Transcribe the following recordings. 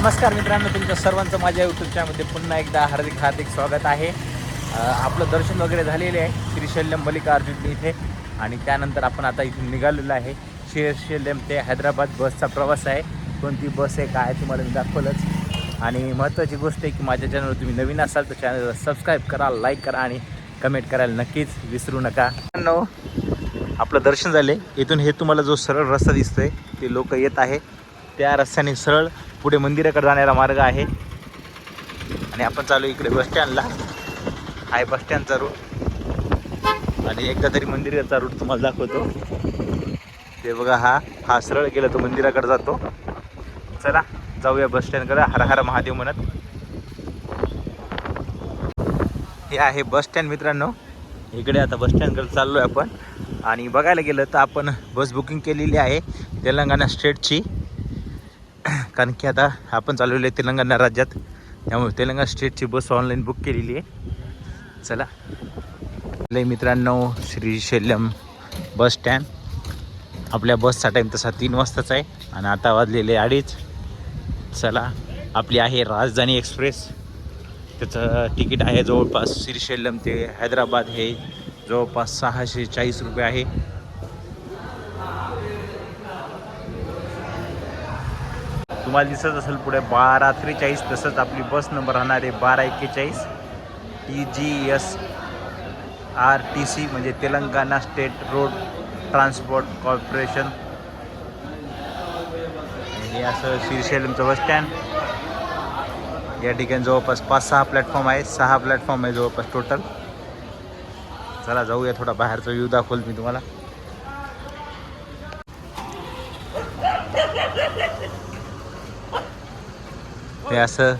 नमस्कार मित्रांनो तुमच्या सर्वांचं माझ्या यूट्यूब चॅनलमध्ये पुन्हा एकदा हार्दिक हार्दिक स्वागत आहे. आपलं दर्शन वगैरे झालेले आहे श्रीशल्यम मल्लिकार्जुन इथे. आणि त्यानंतर आपण आता इथून निघालेलो आहे. श्रीशैल्यम ते हैदराबाद बसचा प्रवास आहे. कोणती बस आहे काय तुम्हाला मी दाखवलंच. आणि महत्त्वाची गोष्ट आहे की माझ्या चॅनलवर तुम्ही नवीन असाल तर चॅनलला सबस्क्राईब करा लाईक करा आणि कमेंट करायला नक्कीच विसरू नका. मित्रांनो, आपलं दर्शन झाले. इथून हे तुम्हाला जो सरळ रस्ता दिसतोय ते लोक येत आहे. त्या रस्त्याने सरळ पुढे मंदिराकडे जाणारा मार्ग आहे. आणि आपण चालू इकडे बसस्टँडला आहे बसस्टँडचा रूट आणि एकदा तरी मंदिराचा रूट तुम्हाला दाखवतो. ते बघा हा हा सरळ गेला तो मंदिराकडे जातो. चला जाऊया बसस्टँडकडे हर हर महादेव म्हणत. हे आहे बसस्टँड मित्रांनो. इकडे आता बसस्टँडकडे चाललो आहे आपण. आणि बघायला गेलं तर आपण बस बुकिंग केलेली आहे तेलंगणा स्टेटची कारण की आता आपण चालवलं आहे तेलंगणा राज्यात. त्यामुळे तेलंगणा स्टेटची बस ऑनलाईन बुक केलेली आहे. चला. लय मित्रांनो श्रीशैल्यम बस स्टँड आपल्या बसचा टाईम तसा तीन वाजताच आहे आणि आता वाजलेले अडीच. चला. आपली आहे राजधानी एक्सप्रेस. त्याचं तिकीट आहे जवळपास श्रीशैल्यम ते हैदराबाद. हे जवळपास सहाशे चाळीस रुपये आहे. तुम्हाला दिसत असेल पुढे बारा त्रेचाळीस तसंच आपली बस नंबर राहणार आहे बारा एक्केचाळीस. T G S R T C म्हणजे Telangana state road transport corporation. हे असं श्रीशैलमचं बस स्टँड. या ठिकाणी जवळपास पाच सहा प्लॅटफॉर्म आहे सहा प्लॅटफॉर्म आहे जवळपास टोटल. चला जाऊया थोडा बाहेरचा व्ह्यू दाखवल मी तुम्हाला. हे असं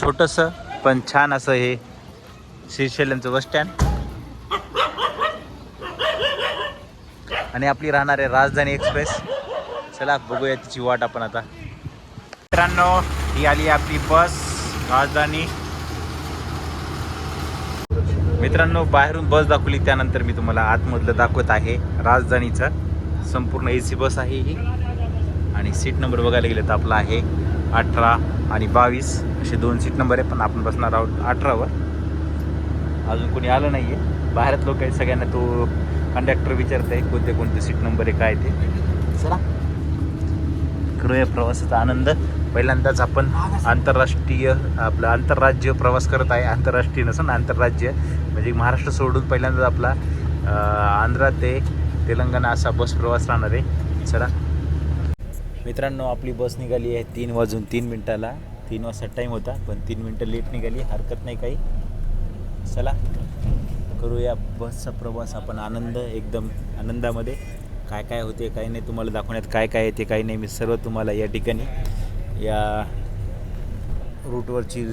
छोटंसं पण छान असं हे श्रीशैलमचं बस स्टँड. आणि आपली राहणार आहे राजधानी एक्सप्रेस. चला बघूया तिची वाट आपण आता. मित्रांनो ही आली आपली बस राजधानी. मित्रांनो बाहेरून बस दाखवली त्यानंतर मी तुम्हाला आतमधलं दाखवत आहे राजधानीचं. संपूर्ण ए सी बस आहे ही. आणि सीट नंबर बघायला गेलं तर आपला आहे अठरा आणि बावीस असे दोन सीट नंबर आहे पण आपण बसणार आहोत अठरावर. अजून कोणी आलं नाही आहे बाहेरच लोक आहेत सगळ्यांना तो कंडक्टर विचारत आहे कोणते कोणते सीट नंबर आहे काय ते. चला. करूया प्रवासाचा आनंद. पहिल्यांदाच आपण आंतरराष्ट्रीय आपलं आंतरराज्य प्रवास करत आहे. आंतरराष्ट्रीय नसून आंतरराज्य. म्हणजे महाराष्ट्र सोडून पहिल्यांदाच आपला आंध्रा ते तेलंगणा असा बस प्रवास राहणार आहे. चला. मित्रांनो आपली बस निघाली आहे तीन वाजून तीन मिनटाला. तीन वाजता टाईम होता पण तीन मिनटं लेट निघाली हरकत नाही काही. चला करूया बसचा प्रवास. आपण आनंद एकदम आनंदामध्ये. काय काय होते काय नाही तुम्हाला दाखवण्यात काय काय येते काय नाही. मी सर्व तुम्हाला या ठिकाणी या रूटवरची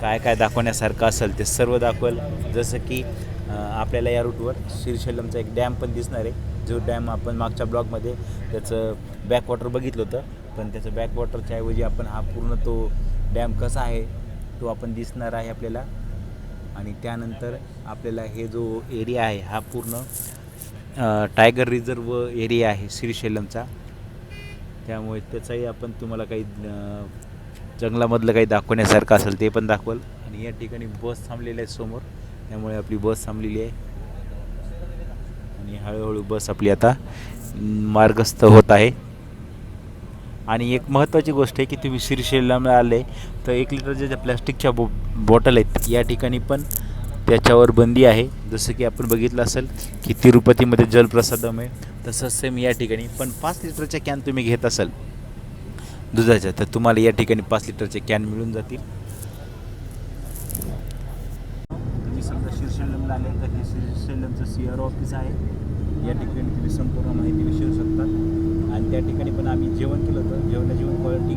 काय काय दाखवण्यासारखं असेल ते सर्व दाखवेल. जसं की आपल्याला या रूटवर श्रीशैलमचा एक डॅम पण दिसणार आहे. जो डॅम आपण मागच्या ब्लॉगमध्ये त्याचं बॅकवॉटर बघितलं होतं पण त्याचं बॅकवॉटरच्या ऐवजी आपण हा पूर्ण तो डॅम कसा आहे तो आपण दिसणार आहे आपल्याला. आणि त्यानंतर आपल्याला हे जो एरिया आहे हा पूर्ण टायगर रिझर्व एरिया आहे श्रीशैलमचा. त्यामुळे त्याचाही आपण तुम्हाला काही जंगलामधलं काही दाखवण्यासारखं असेल ते पण दाखवल. आणि या ठिकाणी बस थांबलेली आहे समोर. त्यामुळे आपली बस थांबलेली आहे. आणि हळूहळू बस आपली आता मार्गस्थ होत आहे. आणि एक महत्त्वाची गोष्ट आहे की तुम्ही श्रीशैलमला आले तर एक लिटरच्या ज्या प्लॅस्टिकच्या बो बॉटल आहेत या ठिकाणी पण त्याच्यावर बंदी आहे. जसं की आपण बघितलं असेल की तिरुपतीमध्ये जलप्रसादम आहे तसंच सेम या ठिकाणी पण पाच लिटरच्या कॅन तुम्ही घेत असाल दुधाच्या तर तुम्हाला या ठिकाणी पाच लिटरचे कॅन मिळून जातील तुम्ही समजा आल्यानंतर हे श्रीशैलमचं सी आर ऑफिस आहे. या ठिकाणी तुम्ही संपूर्ण माहिती विचारू शकता. आणि त्या ठिकाणी पण आम्ही जेवण केलं होतं. जेवणाची जेवण क्वालिटी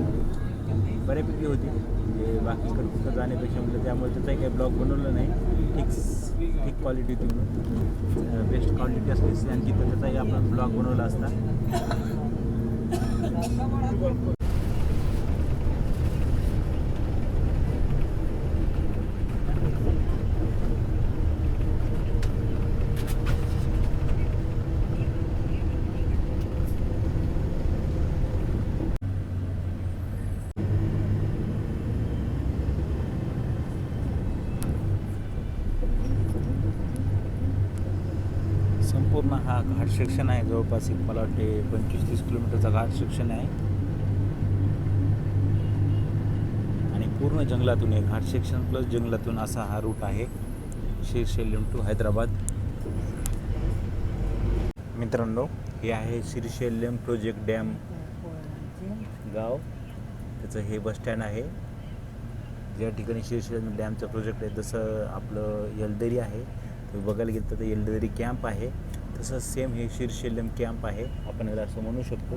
बऱ्यापैकी होती. म्हणजे बाकीकडे कुठं जाण्यापेक्षा म्हटलं त्यामुळे त्याचाही काही ब्लॉग बनवलं नाही. ठीक ठीक क्वालिटी होती बेस्ट क्वालिटी असली आणि तिथं त्याचाही आपण ब्लॉग बनवला असता पूर्ण हा घाट सेक्शन आहे जवळपास एक मला वाटते पंचवीस तीस किलोमीटरचा घाट सेक्शन आहे. आणि पूर्ण जंगलातून आहे घाट सेक्शन प्लस जंगलातून असा हा रूट आहे श्रीशैल्यम टू हैदराबाद. मित्रांनो हे आहे श्रीशैल्यम प्रोजेक्ट डॅम गाव. त्याचं हे बस स्टँड आहे. ज्या ठिकाणी श्रीशैल्यम डॅमचं प्रोजेक्ट आहे जसं आपलं येलदरी आहे बघायला गेलं तर येलदरी कॅम्प आहे. तसं सेम हे श्रीशैल्यम कॅम्प आहे. आपण याला असं म्हणू शकतो.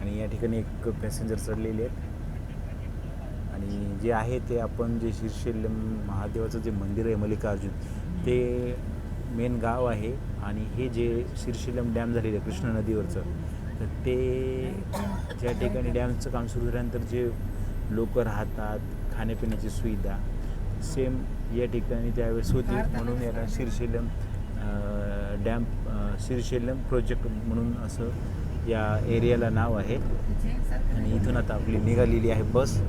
आणि या ठिकाणी एक पॅसेंजर चढलेले आहेत. आणि जे आहे ते आपण जे श्रीशैल्यम महादेवाचं जे मंदिर आहे मल्लिकार्जुन ते मेन गाव आहे. आणि हे जे शिरशिलम डॅम झालेलं आहे कृष्णा नदीवरचं तर ते ज्या ठिकाणी डॅमचं काम सुरू झाल्यानंतर जे लोक राहतात खाण्यापिण्याची सुविधा सेम या ठिकाणी त्यावेळेस होती म्हणून याला श्रीशैल्यम अं, डॅम अं, श्रीशैल्यम प्रोजेक्ट म्हणून असं या एरियाला नाव आहे. आणि इथून आता आपली निघालेली आहे बस.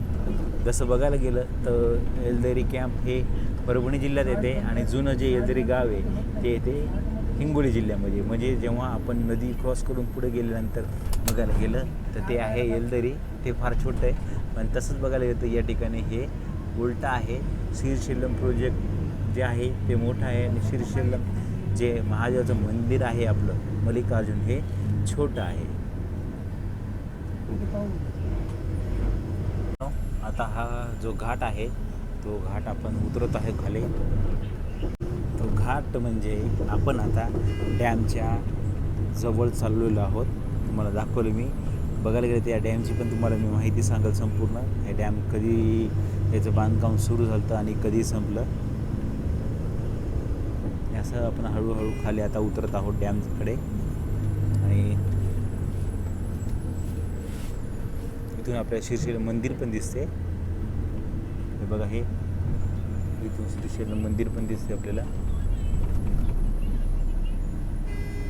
जसं बघायला गेलं तर एलदरी कॅम्प हे परभणी जिल्ह्यात येते आणि जुनं जे एलदरी गाव आहे ते येते हिंगोली जिल्ह्यामध्ये. म्हणजे जेव्हा आपण नदी क्रॉस करून पुढे गेल्यानंतर बघायला गेलं तर ते आहे एलदरी. ते फार छोटं आहे. पण तसंच बघायला गेलं तर या ठिकाणी हे उलटा आहे. श्रीशैलम प्रोजेक्ट जे आहे ते मोठं आहे आणि श्रीशैलम जे महादेवाचं मंदिर आहे आपलं मल्लिकार्जुन हे छोटं आहे. आता हा जो घाट आहे तो घाट आपण उतरत आहे खाली. तो घाट म्हणजे आपण आता डॅमच्या जवळ चाललेलो आहोत. तुम्हाला दाखवलं मी. बघायला गेलं तर डॅमची पण तुम्हाला मी माहिती सांगाल संपूर्ण. हे डॅम कधी याचं बांधकाम सुरू झालं होतं आणि कधी संपलं? असं आपण हळूहळू खाली आता उतरत आहोत डॅमकडे. आणि इथून आपल्या श्रीशैल मंदिर पण दिसते. हे बघा हे इथून श्रीशैल मंदिर पण दिसते आपल्याला.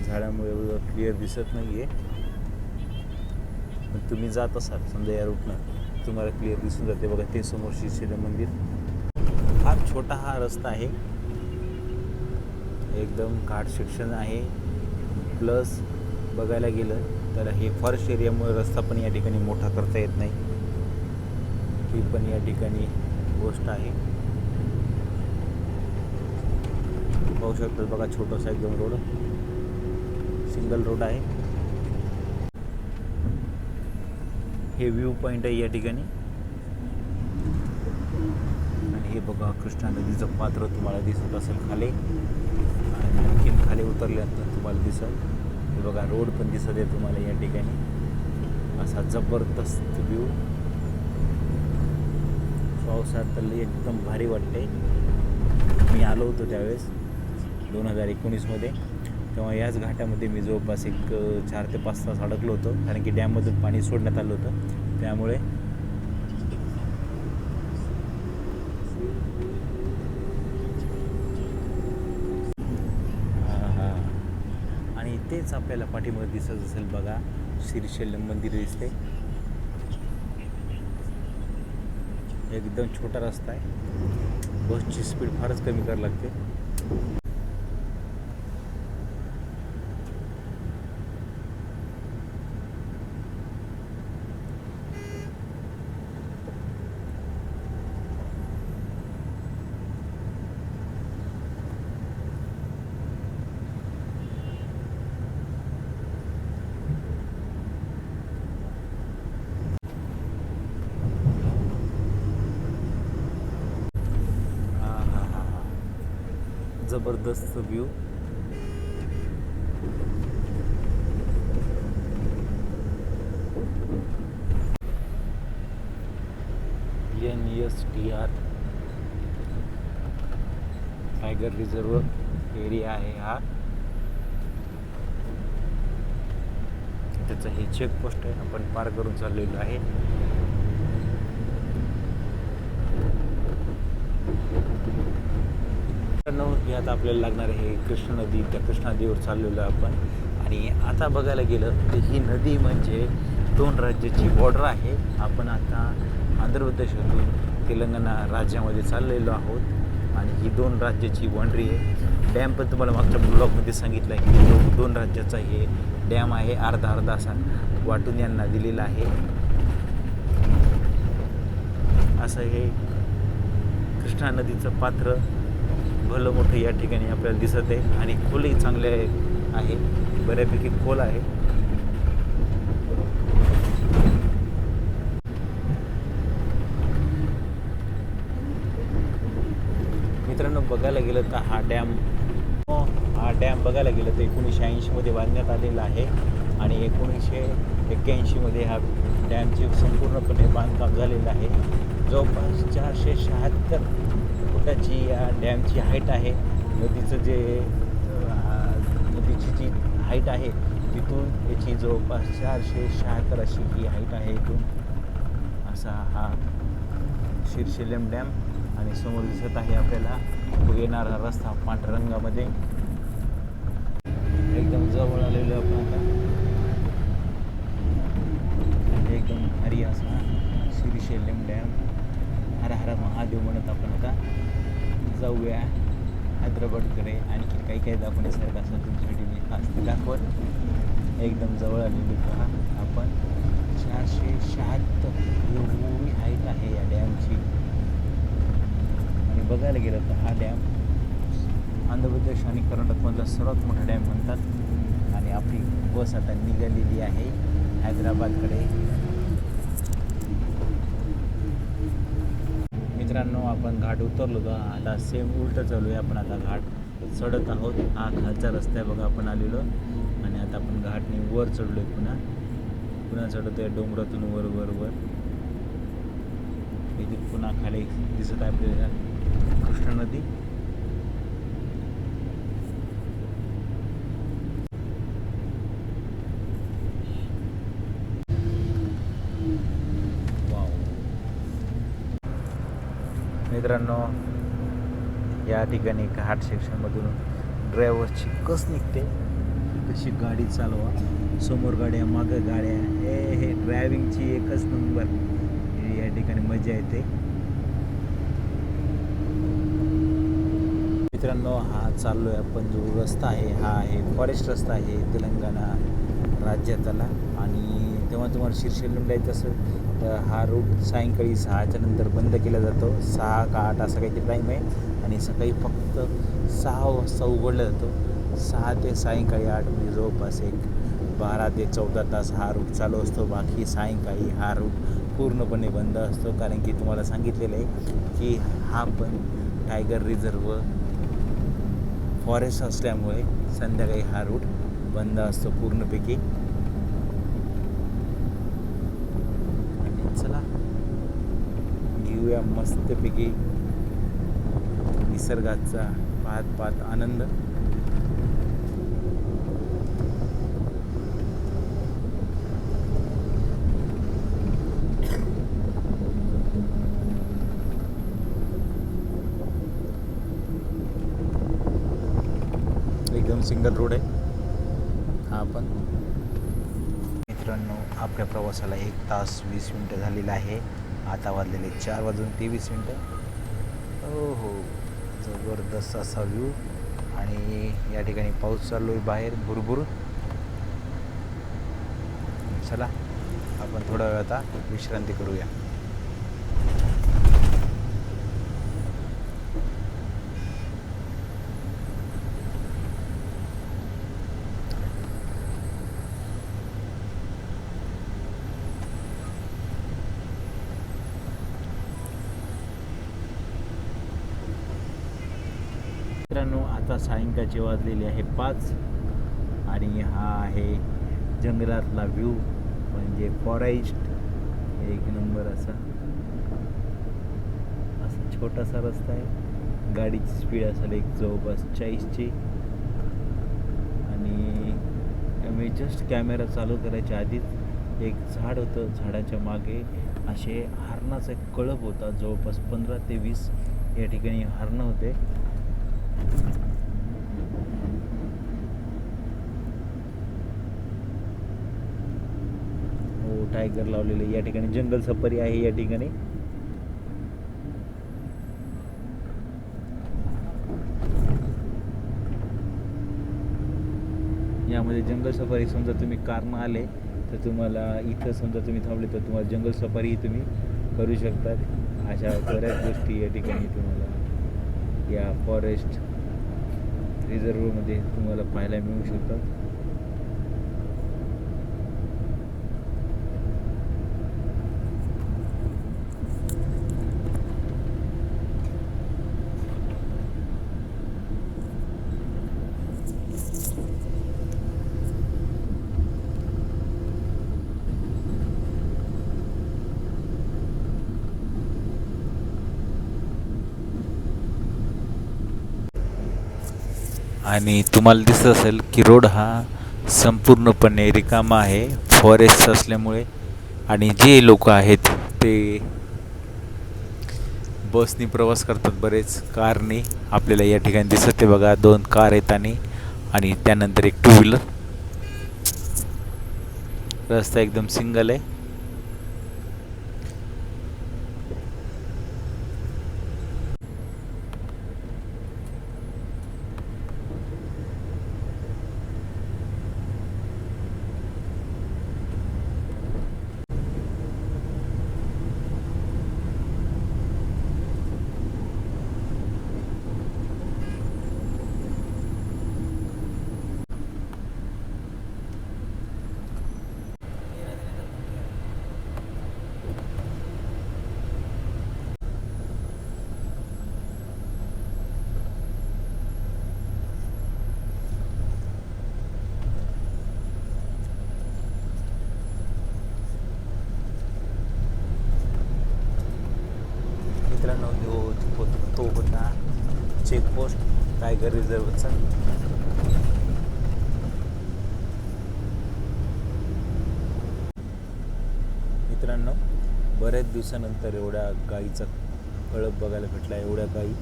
झाडामुळे एवढं क्लिअर दिसत नाही आहे तुम्ही जात असाल समजा या रूटनं तुम्हाला क्लिअर दिसून जाते बघा ते समोर श्रीशैल मंदिर. फार छोटा हा रस्ता आहे. एकदम घाट सेक्शन आहे. प्लस बघायला गेलं तर हे फॉरेस्ट एरियामुळे रस्ता पण या ठिकाणी मोठा करता येत नाही. ही पण या ठिकाणी गोष्ट आहे. पाहू शकतात बघा छोटासा एकदम रोड सिंगल रोड आहे. हे व्ह्यू पॉईंट आहे या ठिकाणी. आणि हे बघा कृष्णा नदीचं पात्र तुम्हाला दिसत असेल खाली. आणि आणखीन खाली उतरल्यानंतर तुम्हाला दिसेल. हे बघा रोड पण दिसत आहे तुम्हाला या ठिकाणी. असा जबरदस्त व्ह्यू पावसात तर एकदम भारी वाटते मी आलो होतो त्यावेळेस दोन हजार एकोणीसमध्ये. तेव्हा याच घाटामध्ये मी जवळपास एक चार ते पाच तास अडकलो होतो. कारण की डॅममधून पाणी सोडण्यात आलं होतं. त्यामुळे आणि तेच आपल्याला पाठीमध्ये दिसत असेल बघा श्रीशैल्यम मंदिर दिसते एकदम छोटा रस्ता आहे. बसची स्पीड फारच कमी करावी लागते हा हा हा हा जबरदस्त view N S T R tiger reserve area आहे हा. त्याचं हे चेकपोस्ट आहे आपण पार करून चाललेलो आहे. मित्रांनो, हे आता आपल्याला लागणार आहे कृष्णा नदी. त्या कृष्णा नदीवर चाललेलो आहे आपण. आणि आता बघायला गेलं तर ही नदी म्हणजे दोन राज्याची बॉर्डर आहे. आपण आता आंध्र प्रदेशातून तेलंगणा राज्यामध्ये चाललेलो आहोत. आणि ही दोन राज्याची बाँड्री आहे. डॅम पण तुम्हाला मागच्या ब्लॉगमध्ये सांगितलं आहे की दोन राज्याचा हे डॅम आहे. अर्धा अर्धा असा वाटून यांना दिलेला आहे. असं हे कृष्णा नदीचं पात्र भलं मोठं या ठिकाणी आपल्याला दिसत आहे आणि खोलही चांगले आहे. बऱ्यापैकी खोल आहे. मित्रांनो बघायला गेलं तर हा डॅम हा डॅम बघायला गेलं तर एकोणीसशे ऐंशीमध्ये बांधण्यात आलेला आहे आणि एकोणीसशे एक्क्याऐंशीमध्ये हा डॅमचे संपूर्णपणे बांधकाम झालेलं आहे. जवळपास चारशे शहात्तर फुटाची या डॅमची हाईट आहे. नदीचं जे नदीची जी हाईट आहे तिथून याची जवळपास चारशे शहात्तर अशी ही हाईट आहे इथून. असा हा शिरशिलेम डॅम आणि समोर दिसत आहे आपल्याला. तो येणारा रस्ता पांढऱ्या रंगामध्ये एकदम जवळ आलेलो आपण आता. एकदम भारी असा शिरशेलेम डॅम. हर हर महादेव म्हणत आपण आता जाऊया हैदराबादकडे. आणखी काही काही दाखवण्यासारखं असं तुमच्यासाठी मी खास दाखवत. एकदम जवळ आलेली पहा आपण. चारशे शहात्तर एवढी हाईट आहे या डॅमची. आणि बघायला गेलं तर हा डॅम आंध्र प्रदेश आणि कर्नाटकमधला सर्वात मोठा डॅम म्हणतात. आणि आपली बस आता निघालेली आहे हैदराबादकडे. मित्रांनो आपण घाट उतरलो होतो आता सेम उलटं चालू आहे. आपण आता घाट चढत आहोत. हा खालचा रस्ता आहे बघा आपण आलेलो. आणि आता आपण घाटने वर चढलो आहे पुन्हा. पुन्हा चढतो आहे डोंगरातून वर वर वर. इथे पुन्हा खाली दिसत आहे आपल्याला कृष्णा नदी वाव मित्रांनो या ठिकाणी घाट सेक्शनमधून ड्रायव्हरची कस निघते? कशी गाडी चालवा? समोर गाड्या मागं गाड्या हे हे ड्रायव्हिंगची एकच नंबर. हे या ठिकाणी मजा येते. मित्रांनो हा चाललो आहे आपण जो रस्ता आहे हा आहे फॉरेस्ट रस्ता आहे तेलंगणा राज्यातला. आणि तेव्हा तुम्हाला शीर्षेलून जायचं असेल तर हा रूट सायंकाळी सहाच्या नंतर बंद केला जातो. सहा का आठ असा काहीतरी टाईम आहे. आणि सकाळी फक्त सहा वाजता उघडला जातो. सहा ते सायंकाळी आठ म्हणजे जवळपास एक बारा ते चौदा तास हा रूट चालू असतो. बाकी सायंकाळी हा रूट पूर्णपणे बंद असतो. कारण की तुम्हाला सांगितलेलं आहे की हा पण टायगर रिझर्व फॉरेस्ट असल्यामुळे संध्याकाळी हा रूट बंद असतो पूर्णपैकी. आणि चला घेऊया मस्तपैकी निसर्गाचा पाहत पाहत आनंद. एकदम सिंगल रोड आहे. हा पण. मित्रांनो आपल्या प्रवासाला एक तास वीस मिनटं झालेलं आहे. आता वाजलेले चार वाजून तेवीस मिनटं. हो हो. जबरदस्त असा व्ह्यू आणि या ठिकाणी पाऊस चाललो आहे बाहेर भुरभुर चला आपण थोडा वेळ आता विश्रांती करूया मित्रांनो आता सायंकाळची वाजलेली आहे पाच. आणि हा आहे जंगलातला व्ह्यू म्हणजे फॉरेस्ट एक नंबर असा. असा छोटासा रस्ता आहे. गाडीची स्पीड असेल एक जवळपास चाळीसची. आणि मी जस्ट कॅमेरा चालू करायच्या आधीच एक झाड होतं झाडाच्या मागे. असे हरणाचा एक कळप होता जवळपास पंधरा ते वीस या ठिकाणी हरणं होते. टायगर लावलेले या ठिकाणी जंगल सफारी आहे या ठिकाणी. यामध्ये जंगल सफारी समजा तुम्ही कारण आले तर तुम्हाला इथं समजा तुम्ही थांबले तर तुम्हाला जंगल सफारीही तुम्ही करू शकतात. अशा बऱ्याच गोष्टी या ठिकाणी तुम्हाला या फॉरेस्ट रिझर्वमध्ये तुम्हाला पाहायला मिळू शकतात. आणि तुम्हाला दिसत असेल की रोड हा संपूर्णपणे रिकामा आहे. फॉरेस्ट असल्यामुळे आणि जे लोक आहेत ते बसनी प्रवास करतात बरेच कारने. आपल्याला या ठिकाणी दिसत आहे बघा दोन कार आहेत आणि आणि त्यानंतर एक टू व्हीलर रस्ता एकदम सिंगल आहे मित्रांनो तो तो तो होता चेकपोस्ट टायगर रिझर्वचा मित्रांनो बऱ्याच दिवसानंतर एवढ्या गाईचा कळप बघायला भेटला एवढ्या गाई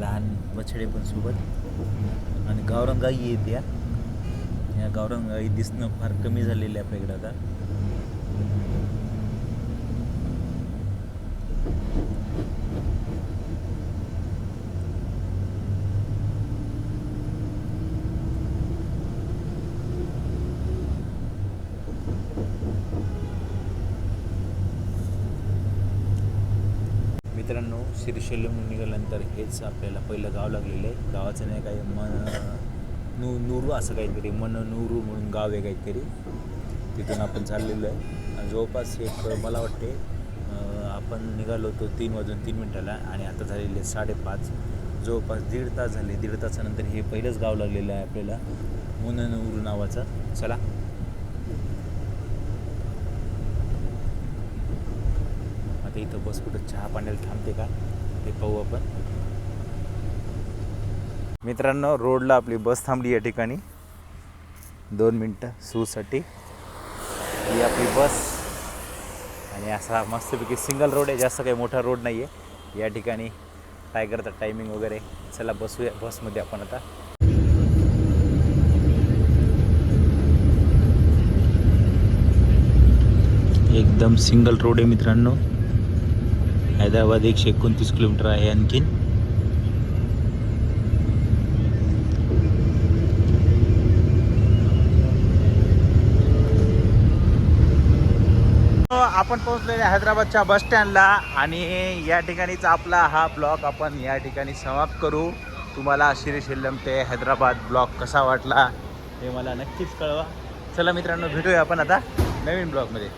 लहान बछडे पण सोबत. आणि गावरान गाई येत या या गावरान गाई दिसणं फार कमी झालेलं आहे आपल्याकडे आता. मित्रांनो निघाल्यानंतर हेच आपल्याला पहिलं गाव लागलेलं आहे. गावाचं नाही काही मन नू नूरू असं काहीतरी मन नूरू म्हणून गाव आहे काहीतरी. तिथून आपण चाललेलो आहे. जवळपास एक मला वाटते आपण निघालो होतो तीन वाजून तीन मिनटाला आणि आता झालेले साडेपाच. जवळपास दीड तास झाले. दीड तासानंतर हे पहिलंच गाव लागलेलं आहे आपल्याला. मुननूर नावाचं. चला. आता इथं बस कुठं चहा पाण्याला थांबते का ते पाहू आपण मित्रांनो रोडला आपली बस थांबली या ठिकाणी. दोन मिनटं सूसाठी. ही आपली बस. आणि असा मस्तपैकी सिंगल रोड आहे जास्त काही मोठा रोड नाही आहे या ठिकाणी टायगरचा टायमिंग वगैरे. चला बसूया बसमध्ये आपण आता. एकदम सिंगल रोड आहे मित्रांनो. हैदराबाद एकशे एकोणतीस किलोमीटर आहे आणखीन. हो, आपण पोहोचलेले हैदराबादच्या बस स्टँडला आणि या ठिकाणीचा आपला हा ब्लॉग आपण या ठिकाणी समाप्त करू. तुम्हाला श्रीशैल्यम ते हैदराबाद ब्लॉग कसा वाटला हे मला नक्कीच कळवा. चला मित्रांनो भेटूया आपण आता नवीन ब्लॉगमध्ये.